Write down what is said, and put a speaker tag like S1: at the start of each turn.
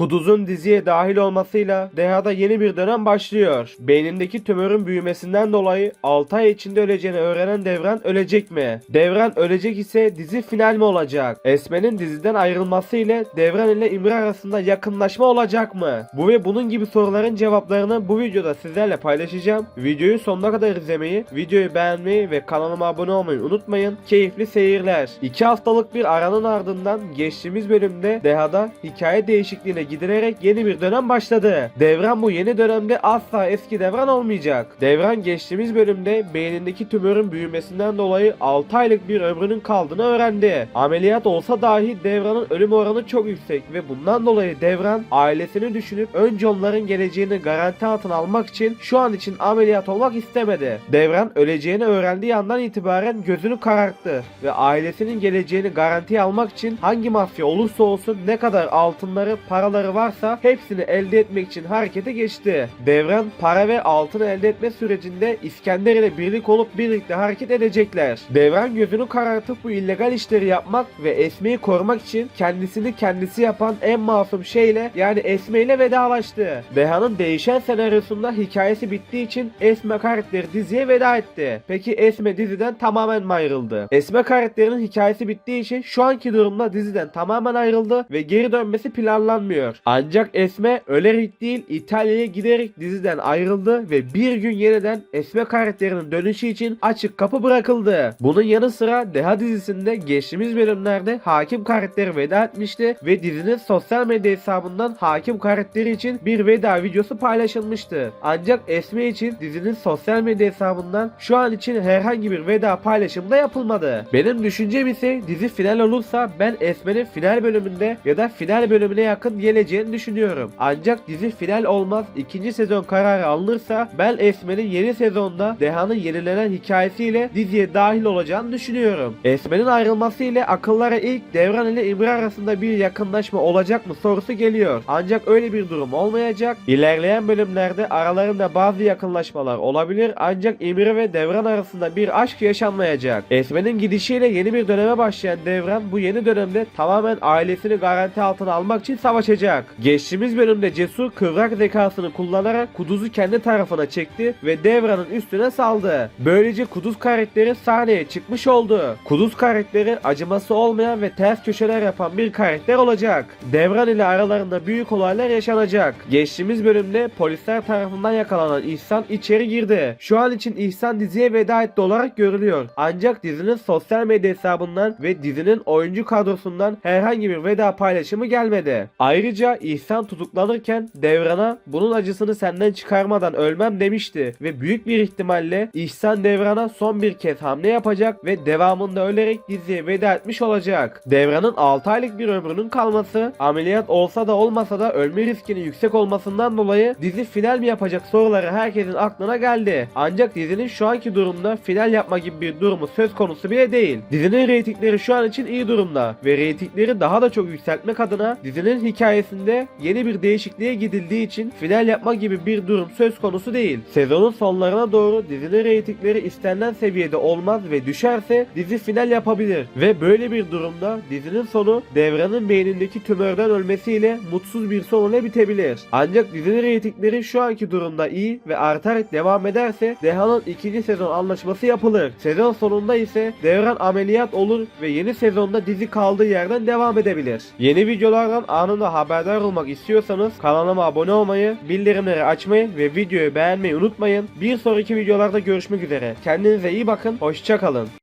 S1: Kuduz'un diziye dahil olmasıyla Deha'da yeni bir dönem başlıyor. Beynindeki tümörün büyümesinden dolayı 6 ay içinde öleceğini öğrenen Devran ölecek mi? Devran ölecek ise dizi final mi olacak? Esme'nin diziden ayrılması ile Devran ile İmre arasında yakınlaşma olacak mı? Bu ve bunun gibi soruların cevaplarını bu videoda sizlerle paylaşacağım. Videoyu sonuna kadar izlemeyi, videoyu beğenmeyi ve kanalıma abone olmayı unutmayın. Keyifli seyirler. 2 haftalık bir aranın ardından geçtiğimiz bölümde Deha'da hikaye değişikliğine gidilerek yeni bir dönem başladı. Devran bu yeni dönemde asla eski Devran olmayacak. Devran geçtiğimiz bölümde beynindeki tümörün büyümesinden dolayı 6 aylık bir ömrünün kaldığını öğrendi. Ameliyat olsa dahi Devran'ın ölüm oranı çok yüksek ve bundan dolayı Devran ailesini düşünüp önce onların geleceğini garanti altına almak için şu an için ameliyat olmak istemedi. Devran öleceğini öğrendiği andan itibaren gözünü kararttı ve ailesinin geleceğini garantiye almak için hangi mafya olursa olsun ne kadar altınları, paraları varsa hepsini elde etmek için harekete geçti. Devran para ve altın elde etme sürecinde İskender ile birlik olup birlikte hareket edecekler. Devran gözünü karartıp bu illegal işleri yapmak ve Esme'yi korumak için kendisini kendisi yapan en masum şeyle yani Esme ile vedalaştı. Deha'nın değişen senaryosunda hikayesi bittiği için Esme karakteri diziye veda etti. Peki Esme diziden tamamen mi ayrıldı? Esme karakterinin hikayesi bittiği için şu anki durumda diziden tamamen ayrıldı ve geri dönmesi planlanmıyor. Ancak Esme ölerek değil İtalya'ya giderek diziden ayrıldı ve bir gün yeniden Esme karakterinin dönüşü için açık kapı bırakıldı. Bunun yanı sıra Deha dizisinde geçtiğimiz bölümlerde hakim karakteri veda etmişti ve dizinin sosyal medya hesabından hakim karakteri için bir veda videosu paylaşılmıştı. Ancak Esme için dizinin sosyal medya hesabından şu an için herhangi bir veda paylaşımı da yapılmadı. Benim düşüncem ise dizi final olursa ben Esme'nin final bölümünde ya da final bölümüne yakın geleceğini düşünüyorum. Ancak dizi final olmaz ikinci sezon kararı alınırsa ben Esme'nin yeni sezonda Deha'nın yenilenen hikayesiyle diziye dahil olacağını düşünüyorum. Esme'nin ayrılması ile akıllara ilk Devran ile İmre arasında bir yakınlaşma olacak mı sorusu geliyor. Ancak öyle bir durum olmayacak. İlerleyen bölümlerde aralarında bazı yakınlaşmalar olabilir ancak İmre ve Devran arasında bir aşk yaşanmayacak. Esme'nin gidişiyle yeni bir döneme başlayan Devran bu yeni dönemde tamamen ailesini garanti altına almak için savaşacak. Geçtiğimiz bölümde Cesur kıvrak zekasını kullanarak Kuduz'u kendi tarafına çekti ve Devran'ın üstüne saldı. Böylece Kuduz karakteri sahneye çıkmış oldu. Kuduz karakteri acıması olmayan ve ters köşeler yapan bir karakter olacak. Devran ile aralarında büyük olaylar yaşanacak. Geçtiğimiz bölümde polisler tarafından yakalanan İhsan içeri girdi. Şu an için İhsan diziye veda etti olarak görülüyor. Ancak dizinin sosyal medya hesabından ve dizinin oyuncu kadrosundan herhangi bir veda paylaşımı gelmedi. Ayrıca İhsan tutuklanırken Devran'a bunun acısını senden çıkarmadan ölmem demişti ve büyük bir ihtimalle İhsan Devran'a son bir kez hamle yapacak ve devamında ölerek diziye veda etmiş olacak. Devran'ın 6 aylık bir ömrünün kalması, ameliyat olsa da olmasa da ölme riskinin yüksek olmasından dolayı dizi final mi yapacak soruları herkesin aklına geldi. Ancak dizinin şu anki durumda final yapma gibi bir durumu söz konusu bile değil. Dizinin reytingleri şu an için iyi durumda ve reytingleri daha da çok yükseltmek adına dizinin hikayesinde yeni bir değişikliğe gidildiği için final yapma gibi bir durum söz konusu değil. Sezonun sonlarına doğru dizinin reytingleri istenilen seviyede olmaz ve düşerse dizi final yapabilir ve böyle bir durumda dizinin sonu Devran'ın beynindeki tümörden ölmesiyle mutsuz bir son ile bitebilir. Ancak dizinin reytingleri şu anki durumda iyi ve artarak devam ederse Deha'nın ikinci sezon anlaşması yapılır. Sezon sonunda ise Devran ameliyat olur ve yeni sezonda dizi kaldığı yerden devam edebilir. Yeni videolardan anında haberdar olmak istiyorsanız kanalıma abone olmayı, bildirimleri açmayı ve videoyu beğenmeyi unutmayın. Bir sonraki videolarda görüşmek üzere. Kendinize iyi bakın, hoşçakalın.